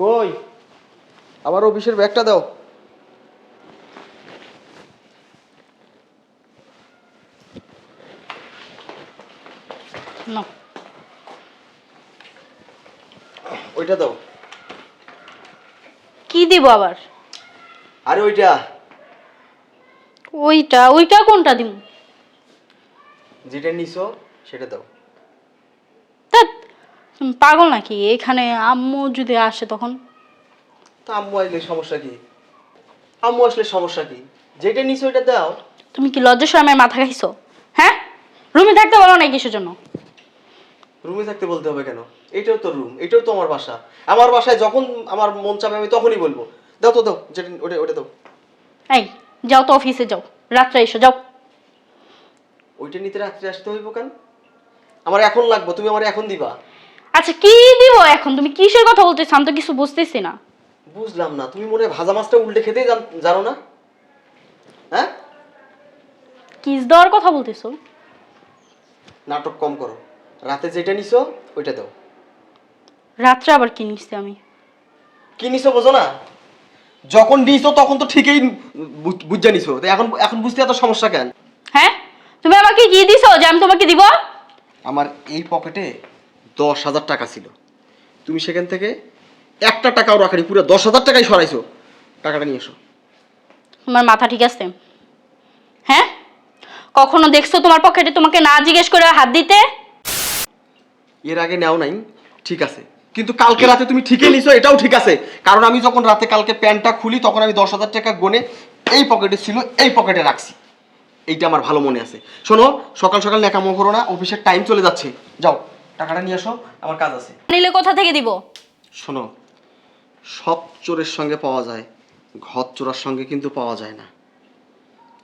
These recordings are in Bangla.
কই? আমার অফিসের ব্যাগটা দাও। না ওইটা দাও। কি দিব আবার? আরে ওইটা। ওইটা ওইটা কোনটা দিব যেটা নিছো সেটা দাও। তুমি পাগল নাকি? এখানে আম্মু যদি আসে তখন? তো আম্মু আসলে সমস্যা কি? আম্মু আসলে সমস্যা কি? যেটা নিছো ওইটা দাও। তুমি কি লজ্জা শরমের মাথা খাইছো হ্যাঁ? রুমে থাকতে বলো না কিসের জন্য? রুমে থাকতে বলতে হবে কেন? এটাও তো রুম এটাও তো আমার বাসা। আমার বাসায় যখন আমার মন চাবে আমি তখনই বলব। দাও তো দাও যেটা ওটা ওটা দাও। এই যাও তো অফিসে যাও। রাত্রে এসো যাও। ওইটা নিতে রাত্রে আসতে হইব কেন? আমার এখন লাগবে তুমি আমার এখন দিবা। আচ্ছা কি দিব এখন? তুমি কিসের কথা বলতেছো? আমি তো কিছু বুঝতেছি না। বুঝলাম না। তুমি মনে হয় ভাজা মাছটা উল্টে খেতেই জান- জানো না? হ্যাঁ? কিস দেওয়ার কথা বলতেছো? নাটক কম করো। রাতে যেটা নিছো ওইটা দাও। রাত্রে আবার কি নিচ্ছি আমি? কি নিছো বোঝো না? যখন নিছো তখন তো ঠিকই বু- বুঝে নিছো। তো এখন এখন বুঝতে এত সমস্যা কেন? হ্যাঁ? তুমি আমাকে কি দিছো যে আমি তোমাকে দিব? আমার এই পকেটে দশ হাজার টাকা ছিল। তুমি সেখান থেকে একটা টাকাও রাখানি পুরো দশ হাজার টাকাই সরাইছো। টাকাটা নিয়ে এসো। তোমার মাথা ঠিক আছে? হ্যাঁ? কখনো দেখছ তোমার পকেটে তোমাকে না জিজ্ঞেস করে হাত দিতে? এর আগে নেও নাই ঠিক আছে। কিন্তু কালকে রাতে তুমি ঠিকই নিছো এটাও ঠিক আছে। কারণ আমি যখন রাতে কালকে প্যান্টটা খুলি তখন আমি দশ হাজার টাকা গনে এই পকেটে ছিল এই পকেটে রাখছি। এইটা আমার ভালো মনে আছে। শোনো সকাল সকাল ন্যাকামো করো না অফিসের টাইম চলে যাচ্ছে। যাও। টাকাটা নিয়ে আসো আমার কাজ আছে। নিলে কোথা থেকে দিব? শোনো সব চোরের সঙ্গে পাওয়া যায় ঘর চোরার সঙ্গে কিন্তু পাওয়া যায় না।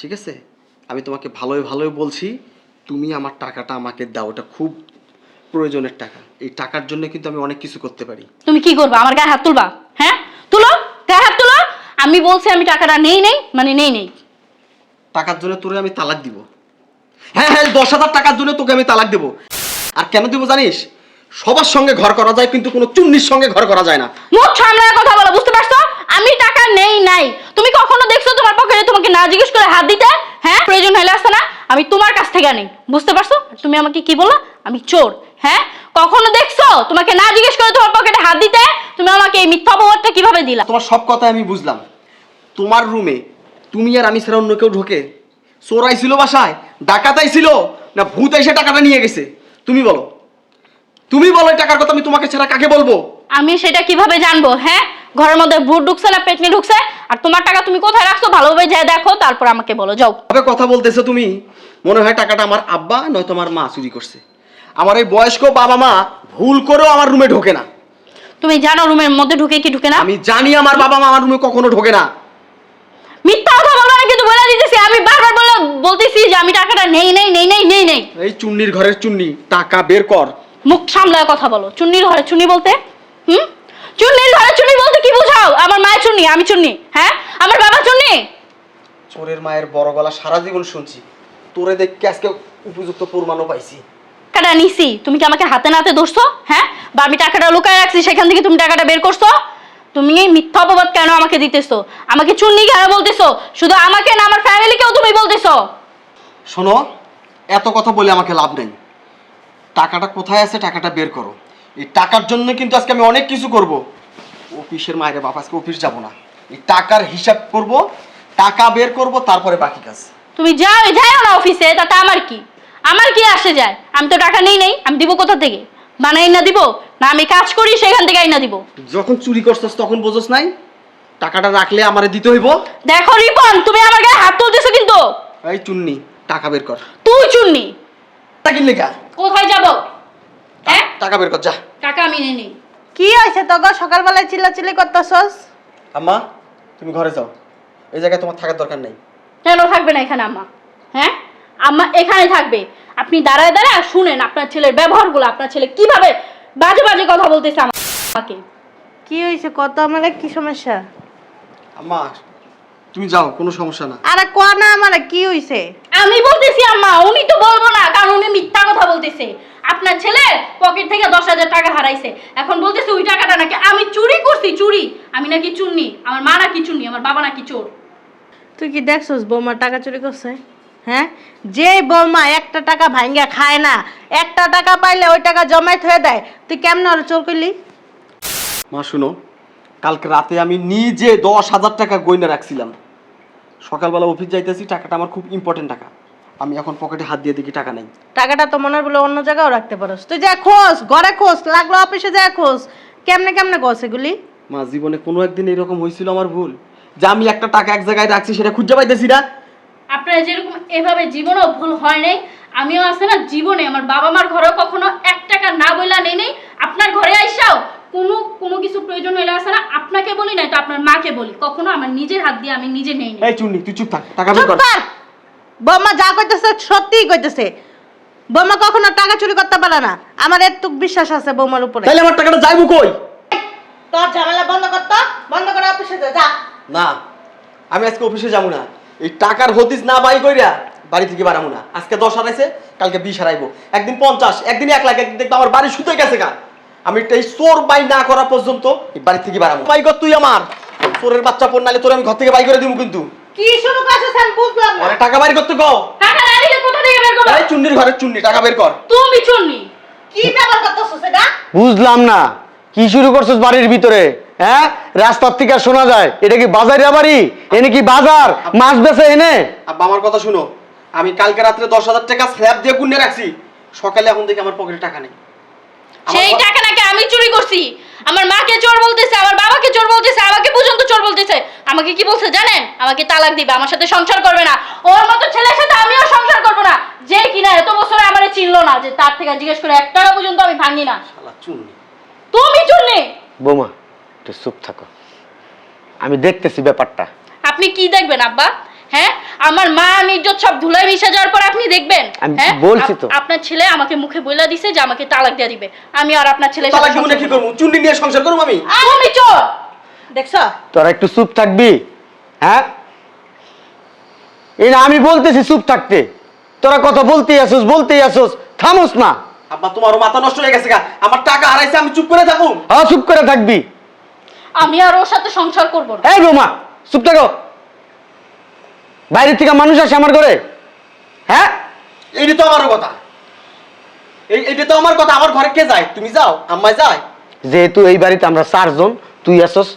ঠিক আছে? আমি তোমাকে ভালোই ভালোই বলছি তুমি আমার টাকাটা আমাকে দাও এটা খুব প্রয়োজনের টাকা। এই টাকার জন্য কিন্তু আমি অনেক কিছু করতে পারি। তুমি কি করবা? আমার গায়ে হাত তুলবা? হ্যাঁ? তুলো? গায়ে হাত তুলো? আমি বলছি আমি টাকাটা নেই নেই মানে নেই নেই। টাকার জন্য তোরে আমি তালাক দিব। হ্যাঁ হ্যাঁ দশ হাজার টাকার জন্য তোকে আমি তালাক দেবো। আর কেন দিব জানিস? সবার সঙ্গে ঘর করা যায় কিন্তু কোনো চুন্নির সঙ্গে ঘর করা যায় না। মুখ সামলায় কথা বলো বুঝতে পারছ? আমি টাকা নেই নাই। তুমি কখনো দেখছ তোমার পকেটে তোমাকে না জিজ্ঞেস করে হাত দিতে? হ্যাঁ? প্রয়োজন হলে আসছে না। আমি তোমার কাছ থেকে আনি। বুঝতে পারছ? তুমি আমাকে কি বলল? আমি চোর। হ্যাঁ? কখনো দেখছ তোমাকে না জিজ্ঞেস করে তোমার পকেটে হাত দিতে? তুমি আমাকে এই মিথ্যা অপবাদটা কীভাবে দিলা? তোমার সব কথা আমি বুঝলাম। তোমার রুমে তুমি আর আমি ছাড়া অন্য কেউ ঢোকে? চোরাই ছিল বাসায় ডাকাতাই ছিল না ভূত এসে টাকাটা নিয়ে গেছে? তুমি বলো। তুমি বলো এই টাকার কথা আমি তোমাকে ছাড়া কাকে বলব? আমি সেটা কীভাবে জানব হ্যাঁ? ঘরের মধ্যে ভূত ঢুকছে না পেটনি ঢুকছে আর তোমার টাকা তুমি কোথায় রাখছো ভালোভাবে যায় দেখো তারপর আমাকে বলো যাও। তবে কথা বলতেছো তুমি মনে হয় টাকাটা আমার আব্বা নয়তো আমার মা চুরি করছে। আমার এই বয়স্ক বাবা মা ভুল করেও আমার রুমে ঢোকে না। তুমি জানো রুমের মধ্যে ঢুকে কি ঢুকে না? আমি জানি আমার বাবা মা আমার রুমে কখনো ঢোকে না। মিথ্যা কথা বলব না কিন্তু বলে দিতেছি আমি বারবার বলে বলতেছি যে আমি টাকাটা নেই নেই নেই নেই নেই নেই। এই চুন্নির ঘরের চুন্নি টাকা বের কর। মুখ সামলায় কথা বলো। চুন্নির ঘরে চুন্নি বলতে? হুম? চুন্নির ঘরে চুন্নি বলতে কি বুঝাও? আমার মায়ের চুন্নি আমি চুন্নি হ্যাঁ? আমার বাবা চুন্নি? চোরের মায়ের বড় গলা সারা জীবন শুনছি। তোরে দেখকে আজকে উপযুক্ত প্রমাণও পাইছি। টাকাটা নিছি। তুমি কি আমাকে হাতে নাতে ধরছো? হ্যাঁ? বা আমি টাকাটা লুকায় রাখছি সেখান থেকে তুমি টাকাটা বের করছ? তুমি এই মিথ্যা অপবাদ কেন আমাকে দিতেছো? আমাকে চুন্নি কেন বলতেছো? শুধু আমাকে না আমার ফ্যামিলিকেও তুমি বলতেছো? শোনো এত কথা বলে আমাকে লাভ নেই। টাকাটা কোথায় আছে টাকাটা বের করো। এই টাকার জন্য কিন্তু আজকে আমি অনেক কিছু করব। অফিসের মায়ের বাপ আজকে অফিস যাব না। এই টাকার হিসাব করব টাকা বের করব তারপরে বাকি কাজ। তুমি যাও যাও না অফিসে তাতে আমার কি? আমার কি আসে যায়? আমি তো টাকা নেই নেই আমি দিব কোথা থেকে? বানাই না দিব না আমি কাজ করি সেখান থেকে আইনা দিব। যখন চুরি করছস তখন বোঝস নাই? টাকাটা রাখলে আমারে দিতে হইব? দেখো রিপন তুমি আমার গায়ে হাত তুলতেছো কিন্তু। এই চুন্নি টাকা বের কর। তুই চুন্নি। টাকা কিনলে কা? কোথায় যাব? হ্যাঁ? টাকা বের কর যা। টাকা আমি নেই নেই। কি হয়েছে তোকে সকালবেলায় চিল্লাচিল্লি করতেছস? আম্মা তুমি ঘরে যাও। এই জায়গায় তোমার থাকার দরকার নেই। কেন থাকবে না এখানে আম্মা? হ্যাঁ? আম্মা এখানে থাকবে। আপনি দাঁড়ায় দাঁড়ায় শুনেন আপনার ছেলের ব্যবহারগুলো আপনার ছেলে কীভাবে বাজে বাজে কথা বলতেছে আমা- আমাকে। কি হয়েছে? কত আমার? কি সমস্যা? আমার তুমি যাও কোনো সমস্যা না। আরে ক না আমারে কি হইছে আমি বলতেছি আম্মা উনি তো বলব না কারণ উনি মিথ্যা কথা বলতেছে। আপনার ছেলে পকেট থেকে দশ হাজার টাকা হারাইছে। এখন বলতেছে ওই টাকাটা নাকি আমি চুরি করছি চুরি। আমি নাকি চুন্নি আমার মা নাকি চুন্নি আমার বাবা নাকি চোর। তুই কি দেখছস? বৌমা টাকা চুরি করছে? হ্যাঁ? যে বৌমা একটা টাকা ভাঙ্গা খায় না একটা টাকা পাইলে ওই টাকা জমাই থয়ে দেয়। তুই কেমন আর চোর করলি? মা শুনো কালকে রাতে আমি নিজে দশ হাজার টাকা গয়না রাখছিলাম। সকালবেলা অফিস যাইতেছি টাকাটা আমার খুব ইম্পর্টেন্ট টাকা। আমি এখন পকেটে হাত দিয়ে দেখি টাকা নেই। টাকাটা তো মনে বলে অন্য জায়গাও রাখতে পারোস। তুই যা খোঁজ ঘরে খোঁজ লাগল অফিসে যা খোঁজ কেমনে কেমনে খোঁজ এগুলি? মা জীবনে কোনো একদিন এরকম হয়েছিল আমার ভুল। যে আমি একটা টাকা এক জায়গায় রাখছি সেটা খুঁজে পাইতেছি না। আপনারা যেরকম এভাবে জীবনেও ভুল হয় নাই আমিও আছে না জীবনে আমার বাবা মার ঘরেও কখনো এক টাকা না বইলা নেই নেই আপনার ঘরে আইসাও কোনো কোনো কিছু প্রয়োজন হইলে আছে না আপনাকে বলি না তো আপনার মাকে বলি কখনো আমার নিজের হাত দিয়ে আমি নিজে নেই এই চুন্নি তুই চুপ থাক টাকা বের কর। কর বৌমা যা কইতেছে সত্যিই কইতেছে। বৌমা কখনো টাকা চুরি করতে পারে না আমার একটু বিশ্বাস আছে বৌমার উপরে। তাহলে আমার টাকাটা যাইবো কই? তোর ঝামেলা বন্ধ করতো বন্ধ করে অফিসে যা যা। না আমি আজকে অফিসে যাব না। এই টাকার হদিস না বাই কইরা বাড়ি থেকে বাড়াবো না। আজকে দশ হারাইছে কালকে বিশ হারাইবো। একদিন পঞ্চাশ একদিন এক লাখ একদিন দেখব আমার বাড়ি শুতে গেছে গা। আমি একটা এই চোর বাই না করা পর্যন্ত এই বাড়ি থেকে বাড়াবো বাই কর তুই আমার। চোরের বাচ্চা পর নালে তোর আমি ঘর থেকে বাই করে দিব কিন্তু। কি শুরু বুঝলাম না। টাকা বাড়ি করতে কও। টাকা না দিলে কোথা থেকে বের করব? এই চুন্নির ঘরের চুন্নি টাকা বের কর। তুমি চুন্নি। কি করতেছিস এটা বুঝলাম না। কি শুরু করছিস বাড়ির ভিতরে? হ্যাঁ? রাস্তার থেকে শোনা যায়। এটা কি বাজারিয়া বাড়ি? এনে কি বাজার? মাছ বেচে এনে? আব্বা আমার কথা শুনো। আমি কালকে রাত্রে দশ হাজার টাকা স্ল্যাব দিয়ে গুন্ডে রাখছি। সকালে এখন দেখি আমার পকেটে টাকা নেই। সেই টাকা নাকি আমি চুরি করছি। আমার মাকে চোর বলতেছে আমার বাবাকে চোর বলতেছে আমাকে পর্যন্ত চোর বলতেছে। আমাকে কি বলছে জানেন? আমাকে তালাক দিবে আমার সাথে সংসার করবে না। ওর মতো ছেলের সাথে আমিও সংসার করব না। যে কিনা এত বছরে আমারে চিনলো না যে তার থেকে জিজ্ঞেস করে এক টাকা পর্যন্ত আমি ভাঙি না। তুমি চুননি? বোমা তুই চুপ থাকো। আমি দেখতেছি ব্যাপারটা। আপনি কি দেখবেন আব্বা? হ্যাঁ? আমার মা আমি ইজ্জত সব ধুলাই মিশে যাওয়ার পর আপনি দেখবেন আমি হ্যাঁ? বলছি আপ- তো। আপনার ছেলে আমাকে মুখে বইলা দিছে যে আমাকে তালাক দিয়ে দিবে। আমি আর আপনার ছেলের তালাক দিব না কি করব? চুন্নি নিয়ে সংসার করব আমি। তুমি চোর! দেখছ? তোরা একটু চুপ থাকবি হ্যাঁ? এই না আমি বলতেছি চুপ থাকতে। তোরা কথা বলতেই আসোস বলতেই আসোস। থামোস না। আব্বা তোমারও মাথা নষ্ট হয়ে গেছে গা। আমার টাকা হারাইছে আমি চুপ করে থাকুম। হ্যাঁ চুপ করে থাকবি। আমি আর ওর সাথে সংসার করব না। এই বোমা চুপ থাকো। বাইরের থেকে মানুষ আসে আমার ঘরে। হ্যাঁ? এইটা তো আমারও কথা। এই এইটা তো আমার কথা। আমার ঘরে কে যায়? তুমি যাও আম্মাই যায়। যেহেতু এই বাড়িতে আমরা চারজন তুই আসস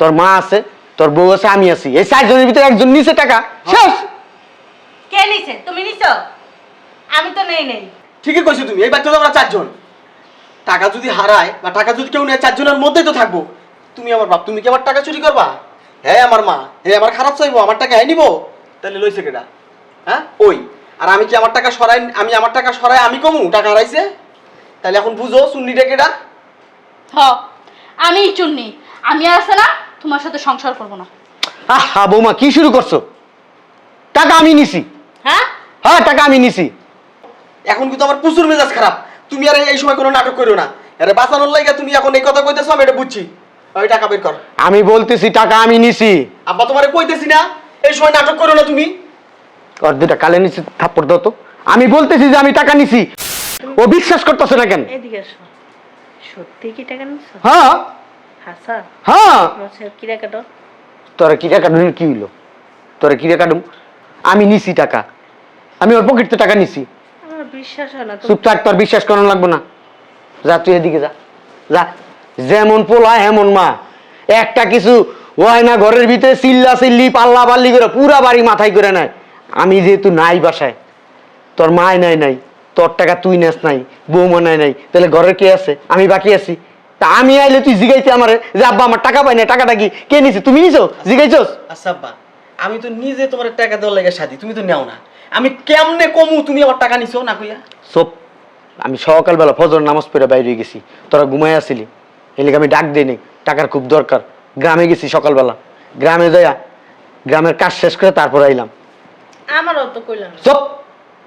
তোর মা আছে তোর বউ আছে আমি আছি। এই চারজনের ভিতরে একজন নিচে টাকা। শেষ! কে নিছে? তুমি নিছো? আমি তো নেই নেই। ঠিকই কইছো তুমি। এই বাচ্চা তো আমরা চারজন। টাকা যদি হারায় বা টাকা যদি কেউ নেয় চারজনের মধ্যেই তো থাকব। তুমি আমার বাপ তুমি কি আমার টাকা চুরি করবা? হ্যাঁ আমার মা হ্যাঁ আমার খারাপ চাইব আমার টাকা হ্যাঁ নিবো? তাহলে লইছে কেটা হ্যাঁ? ওই। আর আমি কি আমার টাকা সরাই আমি আমার টাকা সরাই আমি কমু? টাকা হারাইছে? তাহলে এখন বুঝো সুন্নিটা কেটা হ আমি চুন্নি। আমি আর আছে না তোমার সাথে সংসার করব না। আহা বৌমা কি শুরু করছ? টাকা আমি নিছি। হ্যাঁ? হ্যাঁ টাকা আমি নিছি। এখন কিন্তু আমার প্রচুর মেজাজ খারাপ। তুমি আর এই সময় কোনো নাটক করো না। আরে বাঁচানোর লাগে তুমি এখন এই কথা কইতেছো আমি এটা বুঝছি। ওই টাকা বের কর। আমি বলতেছি টাকা আমি নিছি। আব্বা তোমারে কইতেছি না এই সময় নাটক করো না তুমি। ওর দুটা কালে নিছি থাপ্পড় দাও তো। আমি বলতেছি যে আমি টাকা নিছি। ও বিশ্বাস করতেছে না কেন? এদিকে এসো সত্যি কি টাকা নিছো? হ্যাঁ। হাসা হ্যাঁ। বলছে কি টাকা তো তোরা কি টাকা দিলি কি হইল? তোরা কি টাকা আমি নিছি টাকা। আমি ওর পকেটতে টাকা নিছি। আমার বিশ্বাস হয় না চুপ থাক তোর বিশ্বাস করানো লাগবে না। যা তুই এদিকে যা। যা। যেমন পোলা এমন মা। একটা কিছু হয় না ঘরের ভিতরে চিল্লা চিল্লি পাল্লা পাল্লি করে পুরা বাড়ি মাথায় করে নেয়। আমি যেহেতু নাই বাসায় তোর মায় নাই নাই তোর টাকা তুই নেস নাই বৌমা নাই নাই তাহলে ঘরের কে আছে? আমি বাকি আছি। তা আমি আইলে তুই জিগাইতে আমারে যে আব্বা আমার টাকা পাই না টাকাটা কি? কে নিছে? তুমি নিছো? জিগাইছস? আচ্ছা আব্বা আমি তো নিজে তোমার টাকা দেওয়ার লাগে সাদি তুমি তো নেও না। আমি কেমনে কমু তুমি আমার টাকা নিছো না কইয়া? সব আমি সকালবেলা ফজর নামাজ পড়ে বাইরে গেছি। তোরা ঘুমাই আসিলি। এলিকে আমি ডাক দিইনি টাকার খুব দরকার। গ্রামে গেছি সকালবেলা। গ্রামে যাইয়া গ্রামের কাজ শেষ করে তারপর আইলাম। আমারও তো কইলাম সব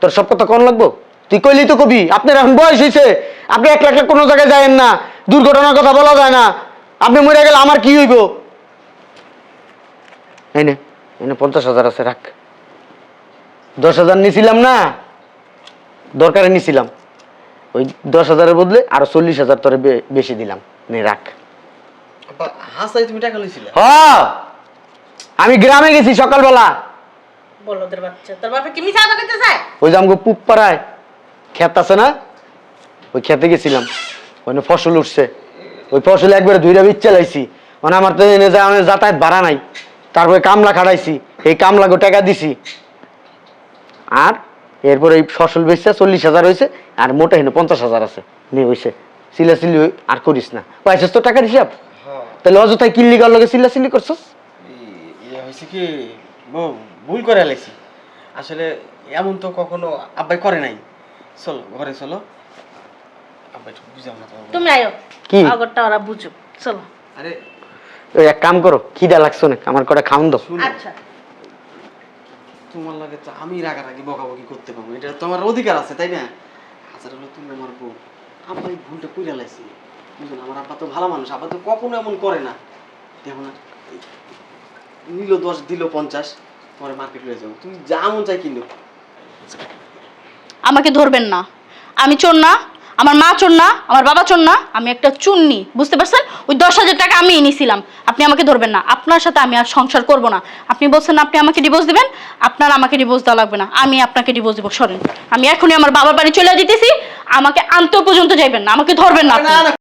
তোর সব কথা কোন লাগবো? তুই কইলি তো কবি আপনার এখন বয়স হয়েছে আপনি এক লাখ লাখ কোনো জায়গায় যায়েন না দুর্ঘটনার কথা বলা যায় না। আপনি মরে গেলে আমার কি হইব? এই নে এনে পঞ্চাশ হাজার আছে রাখ। দশ হাজার নিছিলাম না দরকারে নিছিলাম। ওই দশ হাজারের বদলে আরও চল্লিশ হাজার তোরে বেশি দিলাম। নে রাখ। হাসাই তুমি টাকা লইছিলে? হ! আমি গ্রামে গেছি সকালবেলা। বলো তোর বাচ্চা তোর বাপে কি মিছা কথা কইতে চায় ওই যে আমাকে পুপ পাড়ায় ক্ষেত আছে না? ওই খেতে গেছিলাম। ওখানে ফসল উঠছে। ওই ফসল একবারে দুইটা বীজ চালাইছি মানে আমার তো এনে যা আমার যাতায়াত ভাড়া নাই। তারপরে কামলা খাটাইছি এই কামলাকে টাকা দিছি। আর এরপরে এই ফসল বেচছে চল্লিশ হাজার হয়েছে আর মোটা হেন পঞ্চাশ হাজার আছে। নিয়ে হয়েছে সিলাসিলি আর করিস না। পাইছিস তো টাকার হিসাব হ্যাঁ। তাহলে অযথায় কিল্লি গার লগে সিলাসিলি করছস? ইয়ে হয়েছে কি বউ ভুল করে আলাইছি আসলে এমন তো কখনো আব্বাই করে নাই। চলো ঘরে চলো। আব্বাই একটু না তুমি আয়ো। কি? আগরটা ওরা বুঝো চলো। আরে। এক কাম করো খিদা লাগছো না আমার কটা খাওন দাও। আচ্ছা। তোমার লাগে তো আমি রাগারাগি বকাবকি করতে পারব। এটা তোমার অধিকার আছে তাই না? হাজার হলো তুমি আমার বউ। আব্বা এই ভুলটা করে আলাইছি বুঝলেন, আমার আব্বা তো ভালো মানুষ, আব্বা তো কখনো এমন করে না। দেখো নিল দশ, দিল পঞ্চাশ, পরে মার্কেট লয়ে যাব। তুমি যা মন চাই কিনো। আমাকে ধরবেন না। আমি চোর না, আমার মা চোর না, আমার বাবা চোর না, আমি একটা চুন্নি, বুঝতে পারছেন? ওই দশ হাজার টাকা আমি নিছিলাম, আপনি আমাকে ধরবেন না। আপনার সাথে আমি আর সংসার করব না। আপনি বলছেন, আপনি আমাকে ডিভোর্স দিবেন? আপনার আমাকে ডিভোর্স দেওয়া লাগবে না। আমি আপনাকে ডিভোর্স দেবো, সরেন। আমি এখনই আমার বাবার বাড়ি চলে যেতেছি আমাকে আনতেও পর্যন্ত যাইবেন না আমাকে ধরবেন না আপনি। না না